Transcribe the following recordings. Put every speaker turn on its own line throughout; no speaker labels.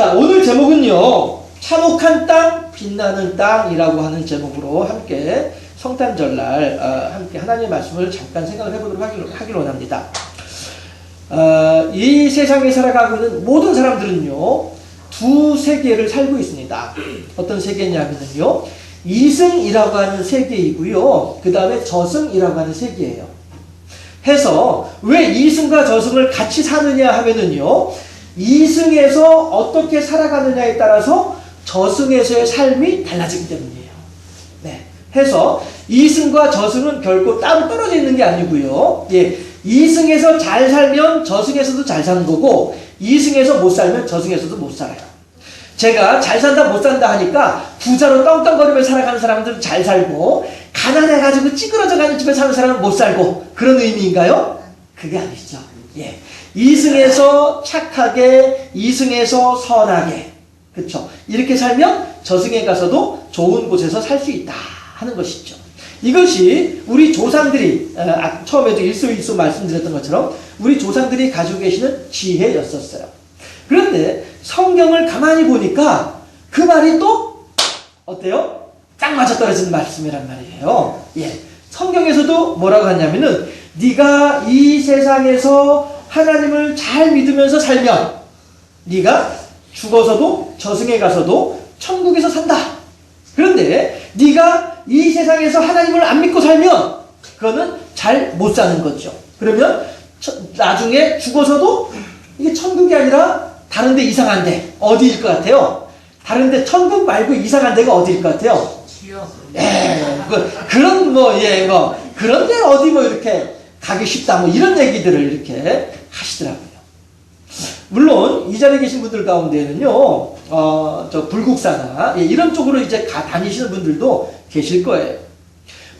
자, 오늘 제목은요. 참혹한 땅, 빛나는 땅이라고 하는 제목으로 함께 성탄절날 어, 함께 하나님의 말씀을 잠깐 생각을 해보도록 하기로, 하기로 원합니다. 어, 이 세상에 살아가고 있는 모든 사람들은요. 두 세계를 살고 있습니다. 어떤 세계냐면요. 이승이라고 하는 세계이고요. 그 다음에 저승이라고 하는 세계예요. 해서 왜 이승과 저승을 같이 사느냐 하면은요. 이승에서 어떻게 살아가느냐에 따라서 저승에서의 삶이 달라지기 때문이에요. 네. 해서 이승과 저승은 결코 따로 떨어져 있는 게 아니고요. 예. 이승에서 잘 살면 저승에서도 잘 사는 거고 이승에서 못 살면 저승에서도 못 살아요. 제가 잘 산다 못 산다 하니까 부자로 떵떵거리며 살아가는 사람들은 잘 살고 가난해가지고 찌그러져 가는 집에 사는 사람은 못 살고 그런 의미인가요? 그게 아니죠. 예. 이승에서 착하게 이승에서 선하게 그렇죠. 이렇게 살면 저승에 가서도 좋은 곳에서 살 수 있다 하는 것이죠. 이것이 우리 조상들이 어, 아, 처음에도 일소일소 말씀드렸던 것처럼 우리 조상들이 가지고 계시는 지혜였었어요. 그런데 성경을 가만히 보니까 그 말이 또 어때요? 딱 맞아 떨어지는 말씀이란 말이에요. 예. 성경에서도 뭐라고 하냐면은 네가 이 세상에서 하나님을 잘 믿으면서 살면 네가 죽어서도 저승에 가서도 천국에서 산다. 그런데 네가 이 세상에서 하나님을 안 믿고 살면 그거는 잘 못 사는 거죠. 그러면 저- 나중에 죽어서도 이게 천국이 아니라 다른 데 이상한 데 어디일 것 같아요? 다른 데 천국 말고 이상한 데가 어디일 것 같아요? 예, 그, 그런 뭐, 예, 뭐, 그런 데 어디 뭐 이렇게 가기 쉽다, 뭐 이런 얘기들을 이렇게 하시더라고요. 물론, 이 자리에 계신 분들 가운데는요, 어, 저 불국사나, 예, 이런 쪽으로 이제 가, 다니시는 분들도 계실 거예요.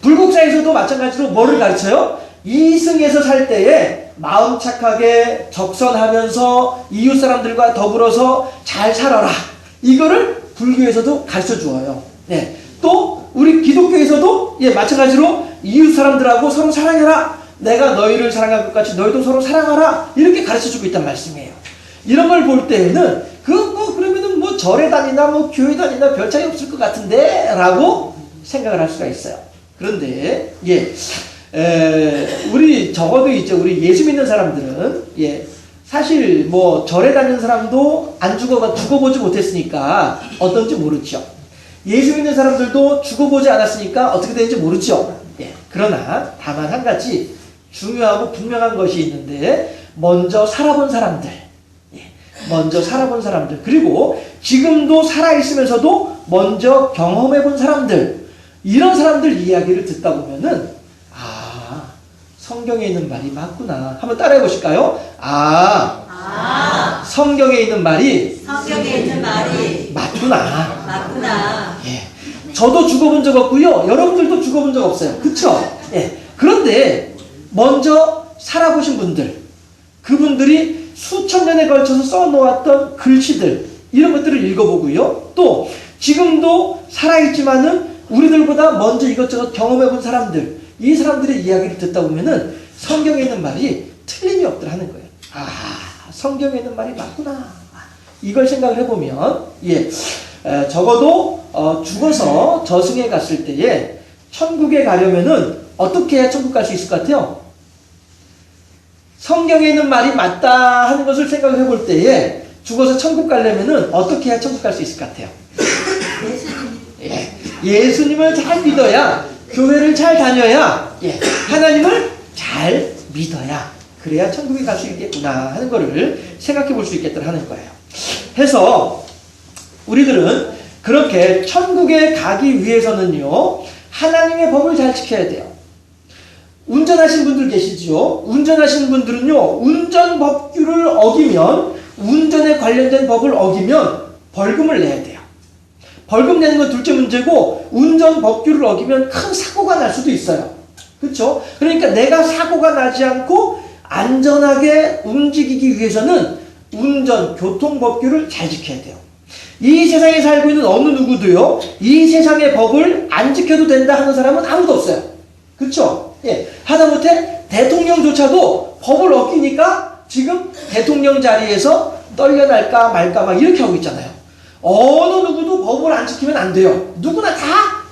불국사에서도 마찬가지로 뭐를 가르쳐요? 이승에서 살 때에 마음 착하게 적선하면서 이웃 사람들과 더불어서 잘 살아라. 이거를 불교에서도 가르쳐 주어요. 네. 또 우리 기독교에서도 예 마찬가지로 이웃 사람들하고 서로 사랑해라. 내가 너희를 사랑할 것 같이 너희도 서로 사랑하라. 이렇게 가르쳐 주고 있단 말씀이에요. 이런 걸 볼 때에는 그 뭐 그러면은 뭐 절에 다니나 뭐 교회 다니나 별 차이 없을 것 같은데 라고 생각을 할 수가 있어요. 그런데 예. 에, 우리 적어도 이제 우리 예수 믿는 사람들은 예 사실 뭐 절에 다니는 사람도 안 죽어 죽어보지 못했으니까 어떤지 모르죠. 예수 믿는 사람들도 죽어보지 않았으니까 어떻게 되는지 모르죠. 예 그러나 다만 한 가지 중요하고 분명한 것이 있는데 먼저 살아본 사람들, 예, 먼저 살아본 사람들 그리고 지금도 살아 있으면서도 먼저 경험해본 사람들 이런 사람들 이야기를 듣다 보면은 아, 성경에 있는 말이 맞구나. 한번 따라해 보실까요? 아,
아,
성경에 있는 말이
성경에 있는 말이
맞구나.
맞구나.
예. 저도 죽어본 적 없고요. 여러분들도 죽어본 적 없어요. 그쵸? 예. 그런데 먼저 살아보신 분들, 그분들이 수천 년에 걸쳐서 써놓았던 글씨들, 이런 것들을 읽어보고요. 또 지금도 살아있지만은 우리들보다 먼저 이것저것 경험해본 사람들, 이 사람들의 이야기를 듣다 보면은 성경에 있는 말이 틀림이 없더라 하는 거예요. 아, 성경에 있는 말이 맞구나. 이걸 생각을 해보면, 예, 에, 적어도 어, 죽어서 저승에 갔을 때에 천국에 가려면은 어떻게 천국 갈 수 있을 것 같아요? 성경에 있는 말이 맞다 하는 것을 생각을 해볼 때에 죽어서 천국 가려면은 어떻게 해야 천국 갈 수 있을 것 같아요? 예, 예수님을 잘 믿어야 교회를 잘 다녀야 예, 하나님을 잘 믿어야 그래야 천국에 갈 수 있겠구나 하는 거를 생각해 볼 수 있겠다 하는 거예요. 해서 우리들은 그렇게 천국에 가기 위해서는요 하나님의 법을 잘 지켜야 돼요. 운전하신 분들 계시죠? 운전하신 분들은요 운전 법규를 어기면 운전에 관련된 법을 어기면 벌금을 내야 돼요. 벌금 내는 건 둘째 문제고 운전 법규를 어기면 큰 사고가 날 수도 있어요. 그렇죠? 그러니까 내가 사고가 나지 않고 안전하게 움직이기 위해서는 운전 교통 법규를 잘 지켜야 돼요. 이 세상에 살고 있는 어느 누구도요. 이 세상의 법을 안 지켜도 된다 하는 사람은 아무도 없어요. 그렇죠? 예. 하다못해 대통령조차도 법을 어기니까 지금 대통령 자리에서 떨려날까 말까 막 이렇게 하고 있잖아요. 어느 누구도 법을 안 지키면 안 돼요. 누구나 다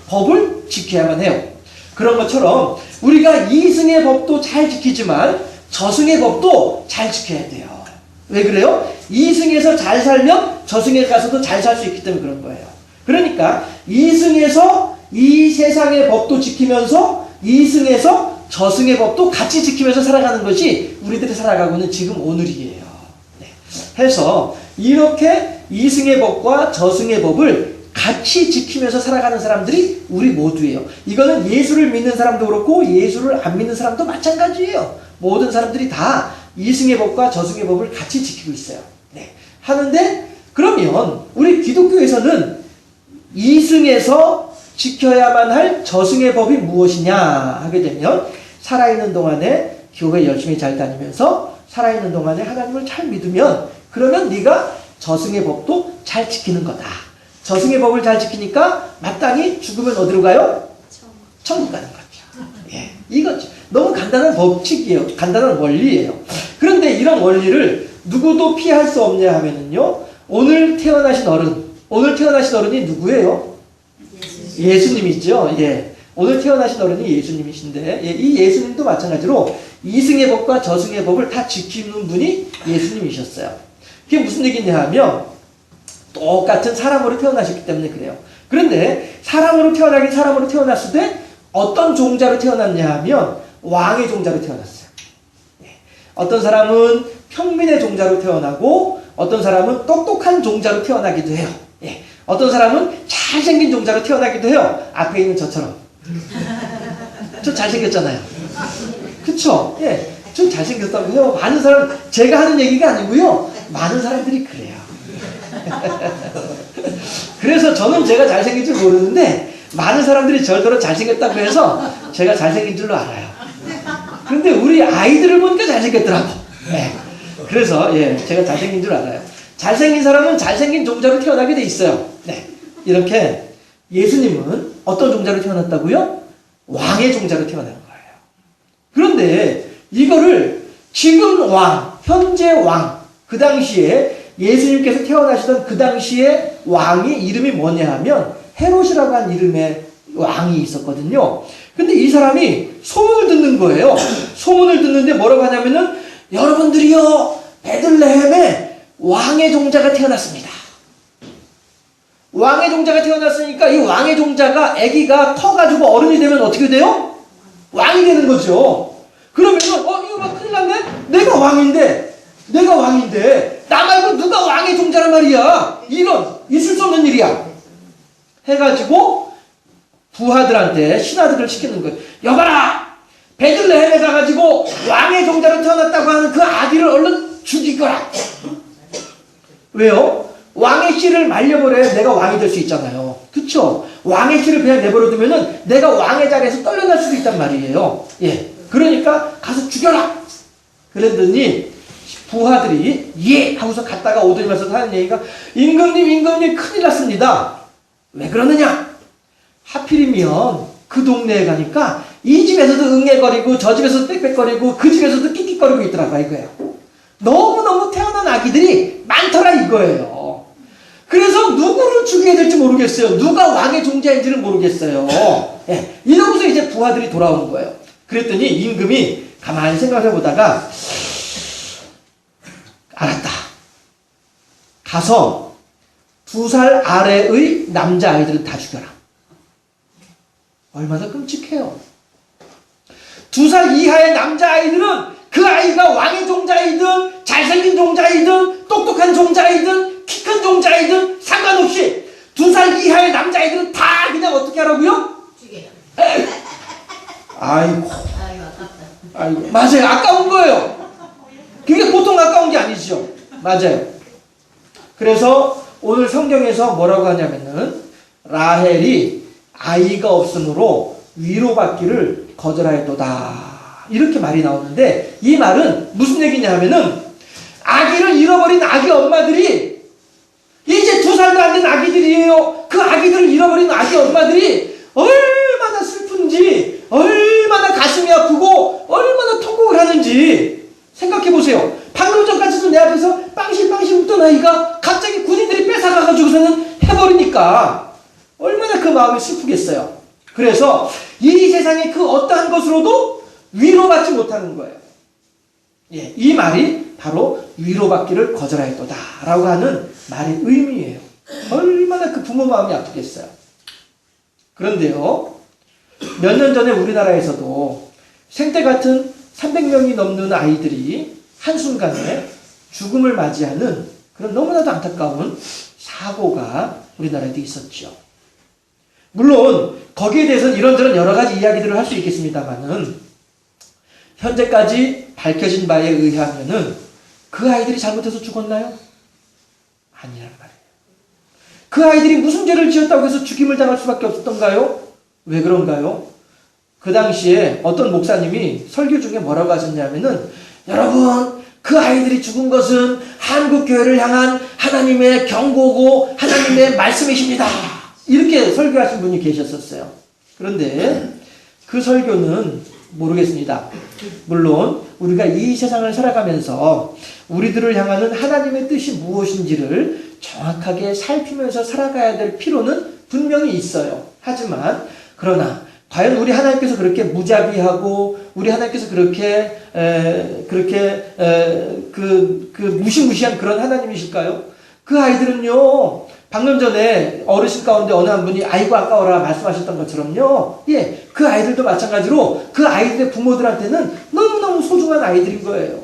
법을 지켜야만 해요. 그런 것처럼 우리가 이승의 법도 잘 지키지만 저승의 법도 잘 지켜야 돼요. 왜 그래요? 이승에서 잘 살면 저승에 가서도 잘 살 수 있기 때문에 그런 거예요. 그러니까 이승에서 이 세상의 법도 지키면서 이승에서 저승의 법도 같이 지키면서 살아가는 것이 우리들이 살아가고는 지금 오늘이에요. 네. 해서 이렇게 이승의 법과 저승의 법을 같이 지키면서 살아가는 사람들이 우리 모두예요. 이거는 예수를 믿는 사람도 그렇고 예수를 안 믿는 사람도 마찬가지예요. 모든 사람들이 다 이승의 법과 저승의 법을 같이 지키고 있어요. 네. 하는데 그러면 우리 기독교에서는 이승에서 지켜야만 할 저승의 법이 무엇이냐 하게 되면 살아있는 동안에 교회 열심히 잘 다니면서 살아있는 동안에 하나님을 잘 믿으면 그러면 네가 저승의 법도 잘 지키는 거다. 저승의 법을 잘 지키니까 마땅히 죽으면 어디로 가요? 천국 가는 거죠. 예, 이거죠. 너무 간단한 법칙이에요. 간단한 원리예요. 그런데 이런 원리를 누구도 피할 수 없냐 하면은요. 오늘 태어나신 어른, 오늘 태어나신 어른이 누구예요? 예수님이죠. 예. 오늘 태어나신 어른이 예수님이신데, 예, 이 예수님도 마찬가지로 이승의 법과 저승의 법을 다 지키는 분이 예수님이셨어요. 그게 무슨 얘기냐 하면, 똑같은 사람으로 태어나셨기 때문에 그래요. 그런데 사람으로 태어나긴 사람으로 태어났을 때 어떤 종자로 태어났냐 하면 왕의 종자로 태어났어요. 예. 어떤 사람은 평민의 종자로 태어나고 어떤 사람은 똑똑한 종자로 태어나기도 해요. 예. 어떤 사람은 잘생긴 종자로 태어나기도 해요. 앞에 있는 저처럼. 저 잘생겼잖아요. 그쵸? 예. 좀 잘생겼다고 해요. 많은 사람, 제가 하는 얘기가 아니고요. 많은 사람들이 그래요. 그래서 저는 제가 잘생긴 줄 모르는데, 많은 사람들이 저더러 잘생겼다고 해서 제가 잘생긴 줄로 알아요. 근데 우리 아이들을 보니까 잘생겼더라고. 예. 그래서, 예, 제가 잘생긴 줄 알아요. 잘생긴 사람은 잘생긴 종자로 태어나게 돼 있어요. 네. 이렇게 예수님은 어떤 종자로 태어났다고요? 왕의 종자로 태어난 거예요. 그런데 이거를 지금 왕, 현재 왕, 그 당시에 예수님께서 태어나시던 그 당시에 왕의 이름이 뭐냐 하면 헤롯이라고 한 이름의 왕이 있었거든요. 근데 이 사람이 소문을 듣는 거예요. 소문을 듣는데 뭐라고 하냐면은 여러분들이요, 베들레헴에 왕의 종자가 태어났습니다. 왕의 종자가 태어났으니까 이 왕의 종자가 아기가 커가지고 어른이 되면 어떻게 돼요? 왕이 되는 거죠. 그러면은 어 이거 막 큰일 났네. 내가 왕인데 내가 왕인데 나 말고 누가 왕의 종자란 말이야. 이런 있을 수 없는 일이야. 해가지고 부하들한테 신하들을 시키는 거예요. 여봐라 베들레헴에 가가지고 왕의 종자로 태어났다고 하는 그 아기를 얼른 죽이거라. 왜요? 왕의 씨를 말려버려야 내가 왕이 될 수 있잖아요. 그쵸? 왕의 씨를 그냥 내버려 두면은 내가 왕의 자리에서 떨려날 수도 있단 말이에요. 예. 그러니까 가서 죽여라! 그랬더니 부하들이 예! 하고서 갔다가 오들면서 하는 얘기가 임금님, 임금님 큰일 났습니다. 왜 그러느냐? 하필이면 그 동네에 가니까 이 집에서도 응애거리고 저 집에서도 빽빽거리고 그 집에서도 끽끽거리고 있더라고요. 이거예요. 너무너무 태어난 아기들이 많더라 이거예요. 그래서 누구를 죽여야 될지 모르겠어요. 누가 왕의 종자인지를 모르겠어요. 예, 이러고서 이제 부하들이 돌아오는 거예요. 그랬더니 임금이 가만히 생각해 보다가 알았다. 가서 두 살 아래의 남자 아이들은 다 죽여라. 얼마나 끔찍해요. 두 살 이하의 남자 아이들은 그 아이가 왕의 종자이든 잘생긴 종자이든 똑똑한 종자이든 키큰 종자이든 상관없이 두 살 이하의 남자아이들은 다 그냥 어떻게 하라고요?
죽여요.
아이고,
아이고 아깝다.
아이고. 맞아요. 아까운 거예요. 그게 보통 아까운 게 아니죠. 맞아요. 그래서 오늘 성경에서 뭐라고 하냐면은 라헬이 아이가 없으므로 위로받기를 거절하였도다. 이렇게 말이 나오는데 이 말은 무슨 얘기냐 하면은 아기를 잃어버린 아기 엄마들이 이제 두 살도 안 된 아기들이에요. 그 아기들을 잃어버린 아기 엄마들이 얼마나 슬픈지, 얼마나 가슴이 아프고, 얼마나 통곡을 하는지 생각해 보세요. 방금 전까지도 내 앞에서 빵실빵실 웃던 아이가 갑자기 군인들이 뺏어가가지고서는 해버리니까 얼마나 그 마음이 슬프겠어요. 그래서 이 세상의 그 어떠한 것으로도 위로받지 못하는 거예요. 예, 이 말이 바로 위로받기를 거절하였다라고 하는 말의 의미예요. 얼마나 그 부모 마음이 아프겠어요. 그런데요, 몇 년 전에 우리나라에서도 생태 같은 300명이 넘는 아이들이 한순간에 죽음을 맞이하는 그런 너무나도 안타까운 사고가 우리나라에도 있었죠. 물론 거기에 대해서는 이런저런 여러 가지 이야기들을 할 수 있겠습니다만은 현재까지 밝혀진 바에 의하면은 그 아이들이 잘못해서 죽었나요? 아니란 말이에요. 그 아이들이 무슨 죄를 지었다고 해서 죽임을 당할 수밖에 없었던가요? 왜 그런가요? 그 당시에 어떤 목사님이 설교 중에 뭐라고 하셨냐면은 여러분 그 아이들이 죽은 것은 한국 교회를 향한 하나님의 경고고 하나님의 말씀이십니다. 이렇게 설교하신 분이 계셨었어요. 그런데 그 설교는 모르겠습니다. 물론 우리가 이 세상을 살아가면서 우리들을 향하는 하나님의 뜻이 무엇인지를 정확하게 살피면서 살아가야 될 필요는 분명히 있어요. 하지만 그러나 과연 우리 하나님께서 그렇게 무자비하고 우리 하나님께서 그렇게 에, 그렇게 에, 그, 그 무시무시한 그런 하나님이실까요? 그 아이들은요 방금 전에 어르신 가운데 어느 한 분이 아이고 아까워라 말씀하셨던 것처럼요 예 그 아이들도 마찬가지로 그 아이들의 부모들한테는 너무너무 소중한 아이들인 거예요.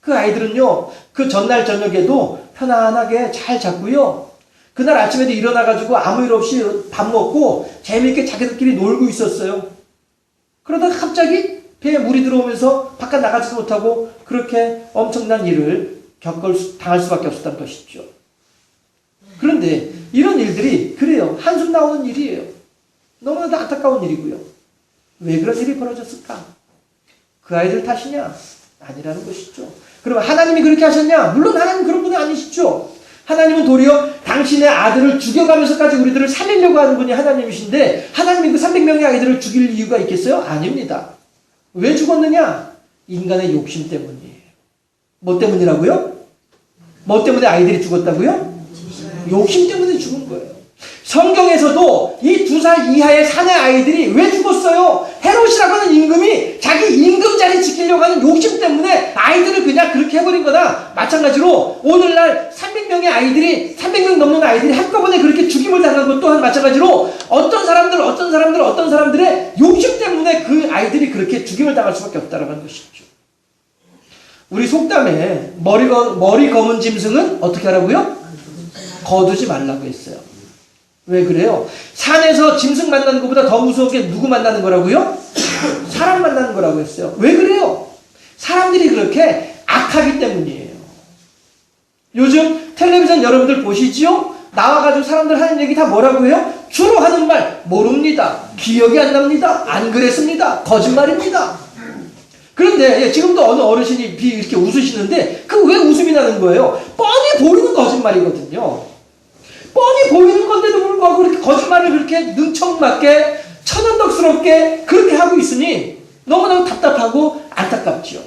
그 아이들은요 그 전날 저녁에도 편안하게 잘 잤고요. 그날 아침에도 일어나가지고 아무 일 없이 밥 먹고 재미있게 자기들끼리 놀고 있었어요. 그러다가 갑자기 배에 물이 들어오면서 바깥 나가지도 못하고 그렇게 엄청난 일을 겪을 수, 당할 수밖에 없었던 것이죠. 그런데 이런 일들이 그래요. 한숨 나오는 일이에요. 너무나도 안타까운 일이고요. 왜 그런 일이 벌어졌을까? 그 아이들 탓이냐? 아니라는 것이죠. 그러면 하나님이 그렇게 하셨냐? 물론 하나님 그런 분이 아니시죠. 하나님은 도리어 당신의 아들을 죽여가면서까지 우리들을 살리려고 하는 분이 하나님이신데 하나님이 그 300명의 아이들을 죽일 이유가 있겠어요? 아닙니다. 왜 죽었느냐? 인간의 욕심 때문이에요. 뭐 때문이라고요? 뭐 때문에 아이들이 죽었다고요? 욕심 때문에 죽은 거예요. 성경에서도 이 두 살 이하의 사내 아이들이 왜 죽었어요? 헤롯이라고 하는 임금이 자기 임금 자리 지키려고 하는 욕심 때문에 아이들을 그냥 그렇게 해버린 거다. 마찬가지로 오늘날 300명의 아이들이 300명 넘는 아이들이 한꺼번에 그렇게 죽임을 당한 것 또한 마찬가지로 어떤 사람들 어떤 사람들 어떤 사람들의 욕심 때문에 그 아이들이 그렇게 죽임을 당할 수밖에 없다는 것이죠. 우리 속담에 머리 검은 짐승은 어떻게 하라고요? 거두지 말라고 했어요. 왜 그래요? 산에서 짐승 만나는 것보다 더 무서운 게 누구 만나는 거라고요? 사람 만나는 거라고 했어요. 왜 그래요? 사람들이 그렇게 악하기 때문이에요. 요즘 텔레비전 여러분들 보시지요? 나와가지고 사람들 하는 얘기 다 뭐라고 해요? 주로 하는 말 모릅니다. 기억이 안 납니다. 안 그랬습니다. 거짓말입니다. 그런데 예, 지금도 어느 어르신이 비 이렇게 웃으시는데 그 왜 웃음이 나는 거예요? 뻔히 보이는 거짓말이거든요. 뻔히 보이는 건데도 불구하고 그렇게 거짓말을 그렇게 능청맞게 천연덕스럽게 그렇게 하고 있으니 너무너무 답답하고 안타깝지요.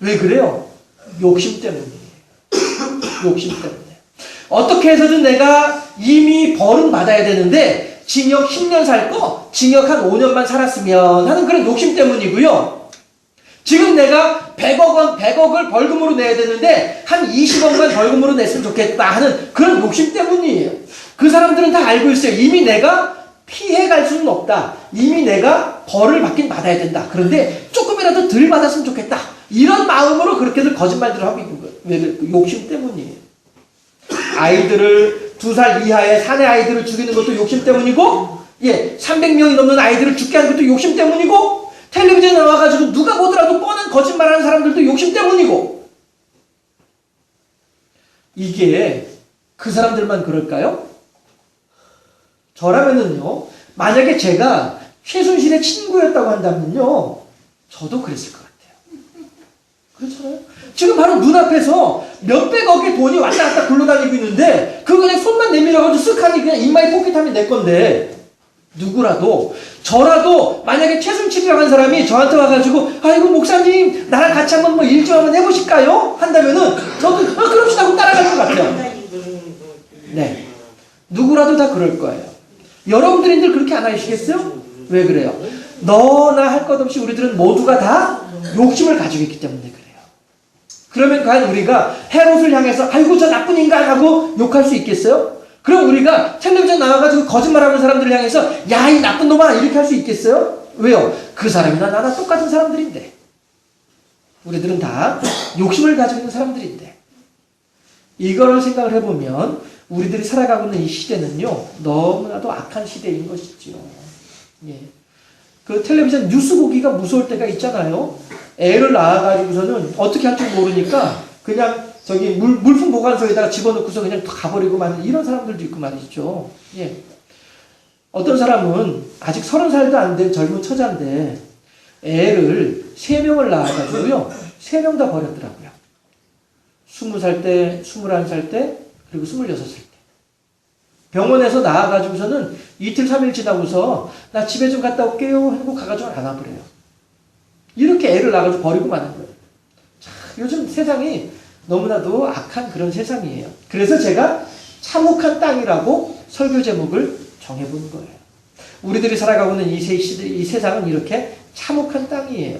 왜 그래요? 욕심 때문이에요. 욕심 때문에. 어떻게 해서든 내가 이미 벌은 받아야 되는데 징역 10년 살 거 징역 한 5년만 살았으면 하는 그런 욕심 때문이고요. 지금 내가 100억 원, 100억을 벌금으로 내야 되는데 한 20억만 벌금으로 냈으면 좋겠다 하는 그런 욕심 때문이에요. 그 사람들은 다 알고 있어요. 이미 내가 피해 갈 수는 없다. 이미 내가 벌을 받긴 받아야 된다. 그런데 조금이라도 덜 받았으면 좋겠다. 이런 마음으로 그렇게들 거짓말들을 하고 있는 거예요. 왜? 그 욕심 때문이에요. 아이들을 두 살 이하의 사내 아이들을 죽이는 것도 욕심 때문이고, 예, 300명이 넘는 아이들을 죽게 하는 것도 욕심 때문이고, 텔레비전에 나와가지고 누가 보더라도 뻔한 거짓말하는 사람들도 욕심 때문이고, 이게 그 사람들만 그럴까요? 저라면은요, 만약에 제가 최순실의 친구였다고 한다면요, 저도 그랬을 것 같아요. 그렇잖아요? 지금 바로 눈앞에서 몇백억의 돈이 왔다 갔다 굴러다니고 있는데, 그거 그냥 손만 내밀어가지고 쓱 하니 그냥 입마에 포켓하면 내 건데, 누구라도, 저라도 만약에 최순실이라고 한 사람이 저한테 와가지고, 아이고, 목사님, 나랑 같이 한번 뭐 일 좀 한번 해보실까요? 한다면은, 저도, 어, 그럽시다 하고 따라갈 것 같아요. 네. 누구라도 다 그럴 거예요. 여러분들인들 그렇게 안 하시겠어요? 왜 그래요? 너나 할 것 없이 우리들은 모두가 다 욕심을 가지고 있기 때문에 그래요. 그러면 과연 우리가 헤롯을 향해서 아이고 저 나쁜 인간 하고 욕할 수 있겠어요? 그럼 우리가 텔레비전 나와가지고 거짓말하는 사람들을 향해서 야 이 나쁜 놈아 이렇게 할 수 있겠어요? 왜요? 그 사람이나 나나 똑같은 사람들인데 우리들은 다 욕심을 가지고 있는 사람들인데 이거를 생각을 해보면 우리들이 살아가고 있는 이 시대는요 너무나도 악한 시대인 것이죠. 예. 그 텔레비전 뉴스 보기가 무서울 때가 있잖아요. 애를 낳아가지고서는 어떻게 할 줄 모르니까 그냥 저기 물, 물품 보관소에다가 집어넣고서 그냥 가버리고 마는 이런 사람들도 있고 말이죠. 예. 어떤 사람은 아직 서른 살도 안 된 젊은 처자인데 애를 세 명을 낳아가지고요. 세 명 다 버렸더라고요. 스무 살 때, 스물한 살 때, 그리고 스물여섯 살 때. 병원에서 나와가지고서는 이틀, 삼일 지나고서 나 집에 좀 갔다 올게요 하고 가가지고 안아버려요. 이렇게 애를 낳아가지고 버리고 마는 거예요. 자, 요즘 세상이 너무나도 악한 그런 세상이에요. 그래서 제가 참혹한 땅이라고 설교 제목을 정해본 거예요. 우리들이 살아가고 있는 이, 세, 이 세상은 이렇게 참혹한 땅이에요.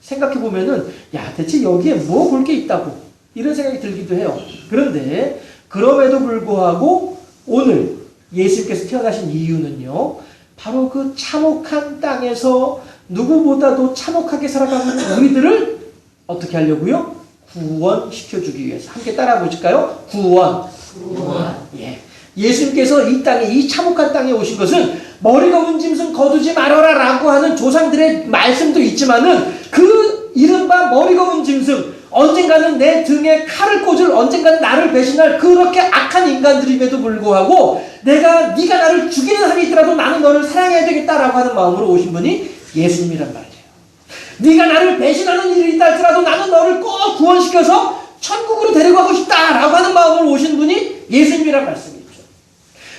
생각해보면은, 야, 대체 여기에 뭐 볼 게 있다고. 이런 생각이 들기도 해요. 그런데, 그럼에도 불구하고, 오늘 예수님께서 태어나신 이유는요, 바로 그 참혹한 땅에서 누구보다도 참혹하게 살아가고 있는 우리들을 어떻게 하려고요? 구원시켜주기 위해서. 함께 따라 보실까요? 구원.
구원.
예. 예수님께서 이 땅에, 이 참혹한 땅에 오신 것은 머리가 운 짐승 거두지 말아라 라고 하는 조상들의 말씀도 있지만은 그 이른바 머리가 운 짐승, 언젠가는 내 등에 칼을 꽂을 언젠가는 나를 배신할 그렇게 악한 인간들임에도 불구하고 내가 네가 나를 죽이는 한이 있더라도 나는 너를 사랑해야 되겠다라고 하는 마음으로 오신 분이 예수님이란 말이에요. 네가 나를 배신하는 일이 있다 할지라도 나는 너를 꼭 구원시켜서 천국으로 데려가고 싶다라고 하는 마음으로 오신 분이 예수님이란 말씀이죠.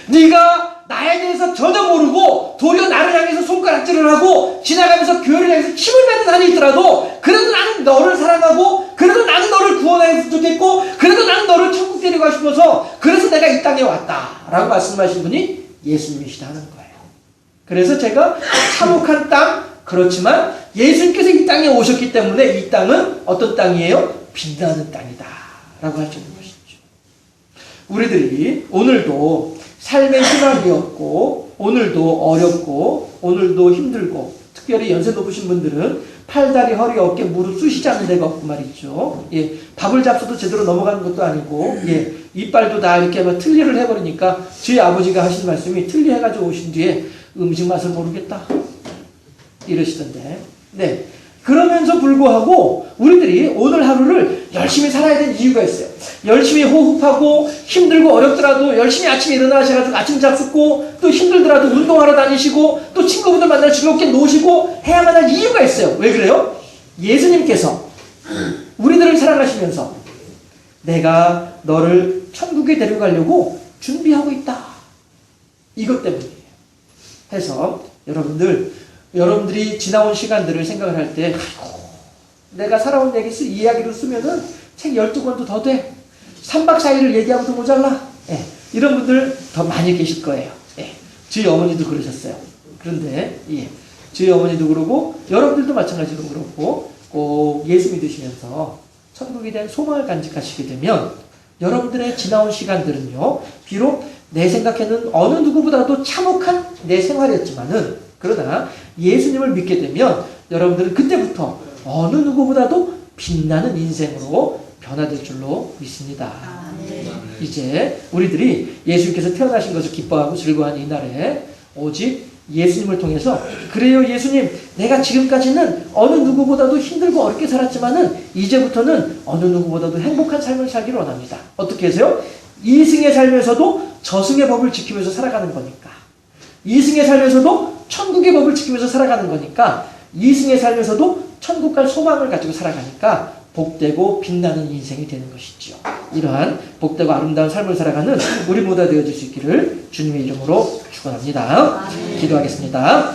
네가 나에 대해서 전혀 모르고 도리어 나를 향해서 손가락질을 하고 지나가면서 교회를 향해서 침을 뱉는 한이 있더라도 그래도 나는 너를 사랑하고 그래도 나는 너를 구원하였으면 좋겠고 그래도 나는 너를 천국 데려가고 싶어서 그래서 내가 이 땅에 왔다라고 말씀하신 분이 예수님이시다는 거예요. 그래서 제가 참혹한 땅 그렇지만 예수님께서 이 땅에 오셨기 때문에 이 땅은 어떤 땅이에요? 빛나는 땅이다 라고 할 수 있는 것이죠. 우리들이 오늘도 삶의 희망이었고 오늘도 어렵고 오늘도 힘들고 특별히 연세 높으신 분들은 팔다리 허리 어깨 무릎 쑤시지 않는 데가 없고 말이죠. 예, 밥을 잡숴도 제대로 넘어가는 것도 아니고 예, 이빨도 다 이렇게 막 틀니를 해버리니까 저희 아버지가 하신 말씀이 틀니 해가지고 오신 뒤에 음식 맛을 모르겠다 이러시던데. 네. 그러면서 불구하고 우리들이 오늘 하루를 열심히 살아야 되는 이유가 있어요. 열심히 호흡하고 힘들고 어렵더라도 열심히 아침에 일어나셔가지고 아침 잡숫고 또 힘들더라도 운동하러 다니시고 또 친구분들 만나 즐겁게 노시고 해야만 할 이유가 있어요. 왜 그래요? 예수님께서 우리들을 사랑하시면서 내가 너를 천국에 데려가려고 준비하고 있다. 이것 때문이에요. 해서 여러분들 여러분들이 지나온 시간들을 생각을 할 때, 내가 살아온 얘기 쓰, 이야기로 쓰면은 책 12권도 더 돼. 3박 4일을 얘기하고도 모자라. 예, 이런 분들 더 많이 계실 거예요. 예, 저희 어머니도 그러셨어요. 그런데, 예, 저희 어머니도 그러고, 여러분들도 마찬가지로 그렇고, 꼭 예수 믿으시면서 천국에 대한 소망을 간직하시게 되면, 여러분들의 지나온 시간들은요, 비록 내 생각에는 어느 누구보다도 참혹한 내 생활이었지만은, 그러나 예수님을 믿게 되면 여러분들은 그때부터 어느 누구보다도 빛나는 인생으로 변화될 줄로 믿습니다. 이제 우리들이 예수님께서 태어나신 것을 기뻐하고 즐거워하는 이 날에 오직 예수님을 통해서 그래요 예수님 내가 지금까지는 어느 누구보다도 힘들고 어렵게 살았지만은 이제부터는 어느 누구보다도 행복한 삶을 살기를 원합니다. 어떻게 하세요? 이승의 삶에서도 저승의 법을 지키면서 살아가는 거니까 이승의 삶에서도 천국의 법을 지키면서 살아가는 거니까 이승의 삶에서도 천국 갈 소망을 가지고 살아가니까 복되고 빛나는 인생이 되는 것이지요. 이러한 복되고 아름다운 삶을 살아가는 우리 모두가 되어줄 수 있기를 주님의 이름으로 축원합니다. 기도하겠습니다.